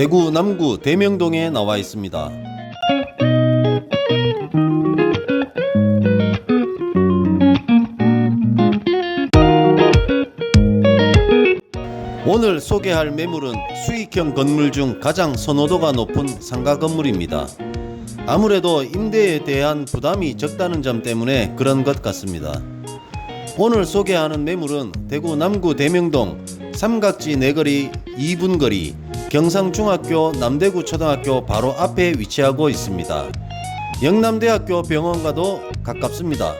대구 남구 대명동에 나와 있습니다. 오늘 소개할 매물은 수익형 건물 중 가장 선호도가 높은 상가 건물입니다. 아무래도 임대에 대한 부담이 적다는 점 때문에 그런 것 같습니다. 오늘 소개하는 매물은 대구 남구 대명동 삼각지 내거리 2분 거리 경상중학교 남대구 초등학교 바로 앞에 위치하고 있습니다. 영남대학교 병원과도 가깝습니다.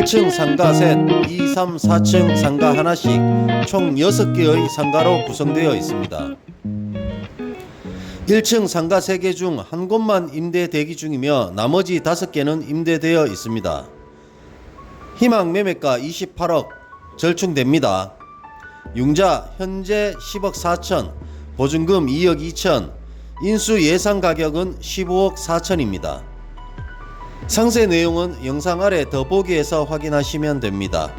일층 상가 셋, 2, 3, 4층 상가 하나씩 총 6개의 상가로 구성되어 있습니다. 1층 상가 3개 중 한 곳만 임대 대기 중이며 나머지 5개는 임대되어 있습니다. 희망 매매가 28억 절충됩니다. 융자 현재 10억 4천, 보증금 2억 2천, 인수 예상 가격은 15억 4천입니다. 상세 내용은 영상 아래 더보기에서 확인하시면 됩니다.